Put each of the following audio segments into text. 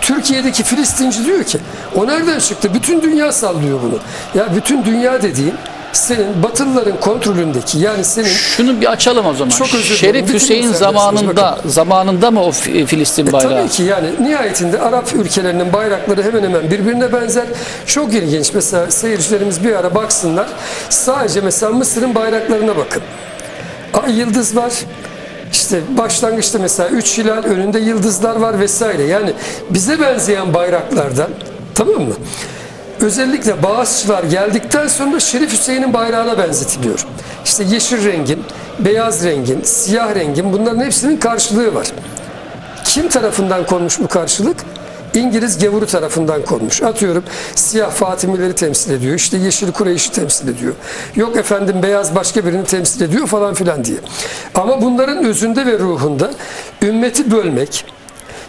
Türkiye'deki Filistinci diyor ki o nereden çıktı? Bütün dünya sallıyor bunu. Ya bütün dünya dediğin senin Batılıların kontrolündeki yani senin Şunu bir açalım o zaman. Çok özür. Şerif Bütün Hüseyin zamanında zamanında mı o Fi- Filistin bayrağı? Tabii ki yani nihayetinde Arap ülkelerinin bayrakları hemen hemen birbirine benzer. Çok ilginç. Mesela seyircilerimiz bir ara baksınlar. Sadece mesela Mısır'ın bayraklarına bakın. Ay yıldız var. İşte başlangıçta mesela üç hilal önünde yıldızlar var vesaire. Yani bize benzeyen bayraklardan tamam mı? Özellikle Bağızçılar geldikten sonra Şerif Hüseyin'in bayrağına benzetiliyor. İşte yeşil rengin, beyaz rengin, siyah rengin bunların hepsinin karşılığı var. Kim tarafından konmuş bu karşılık? İngiliz gavuru tarafından konmuş. Atıyorum siyah Fatimileri temsil ediyor. İşte yeşil Kureyş'i temsil ediyor. Yok efendim beyaz başka birini temsil ediyor falan filan diye. Ama bunların özünde ve ruhunda ümmeti bölmek,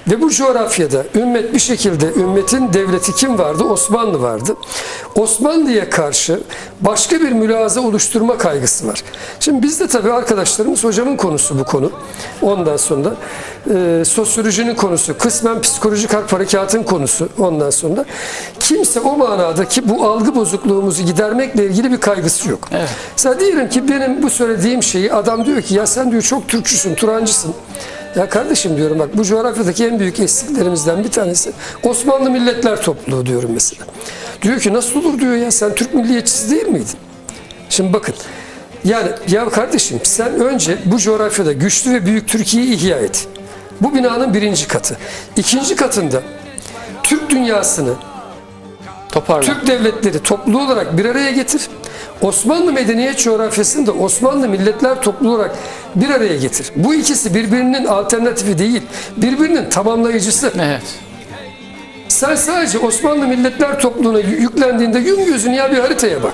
ve bu coğrafyada ümmet bir şekilde ümmetin devleti kim vardı? Osmanlı vardı. Osmanlı'ya karşı başka bir mülaza oluşturma kaygısı var. Şimdi bizde tabii arkadaşlarımız hocamın konusu bu konu. Ondan sonra e, sosyolojinin konusu, kısmen psikolojik harp harekatın konusu ondan sonra. Kimse o manadaki bu algı bozukluğumuzu gidermekle ilgili bir kaygısı yok. Evet. Mesela diyelim ki benim bu söylediğim şeyi adam diyor ki ya sen diyor çok Türkçüsün, Turancısın. Ya kardeşim diyorum bak bu coğrafyadaki en büyük eksiklerimizden bir tanesi Osmanlı Milletler Topluluğu diyorum mesela. Diyor ki nasıl olur diyor ya sen Türk milliyetçisi değil miydin? Şimdi bakın yani ya kardeşim sen önce bu coğrafyada güçlü ve büyük Türkiye'yi ihya et. Bu binanın birinci katı. İkinci katında Türk dünyasını Toparla. Türk devletleri toplu olarak bir araya getir. Osmanlı medeniyet coğrafyasını da Osmanlı milletler topluluğu olarak bir araya getir. Bu ikisi birbirinin alternatifi değil, birbirinin tamamlayıcısı. Evet. Sen sadece Osmanlı milletler topluluğuna yü- yüklendiğinde yum gözünü ya bir haritaya bak.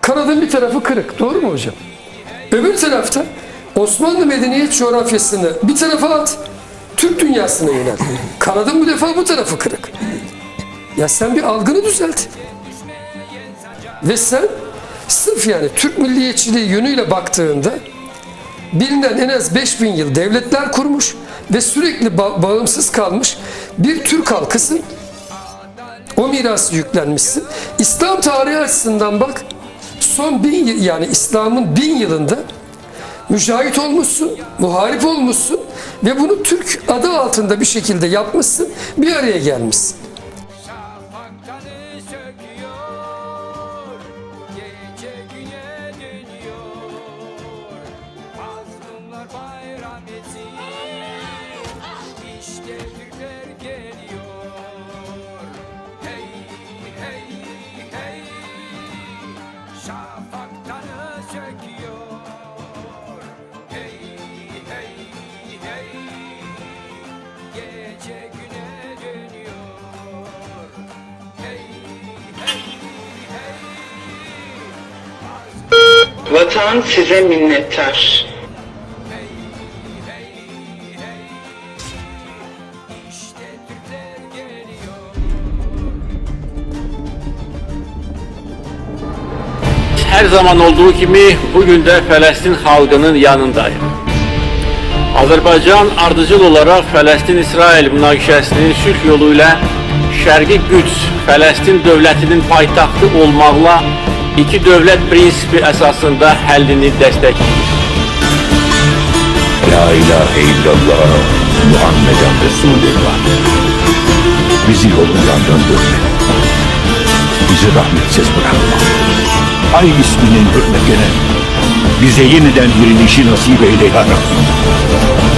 Kanadın bir tarafı kırık, doğru mu hocam? Öbür tarafta Osmanlı medeniyet coğrafyasını bir tarafa at, Türk dünyasına yönel. Kanadın bu defa bu tarafı kırık. Ya sen bir algını düzelt. Ve sen sırf yani Türk milliyetçiliği yönüyle baktığında bilinen en az 5000 yıl devletler kurmuş ve sürekli ba- bağımsız kalmış bir Türk halkısın. O mirası yüklenmişsin. İslam tarihi açısından bak son bin yıl yani İslam'ın bin yılında mücahit olmuşsun, muharip olmuşsun ve bunu Türk adı altında bir şekilde yapmışsın, bir araya gelmişsin. Vatan size minnettar. Her zaman olduğu gibi bugün de Filistin halkının yanındayım. Azərbaycan ardıcıl olaraq Fələstin-İsrail münaqişəsinin sülh yolu ilə Şərqi Qüds Fələstin dövlətinin paytaxtı olmaqla iki dövlət prinsipi əsasında həllini dəstəkləyir. La ilahe illallah Muhammeden Resulullah. Bizi yolundan döndürme. Bizi rahmetsiz bırakma. Ay isminin hürmetine bize yeniden dirilişi nasip eyle ya Rabbi.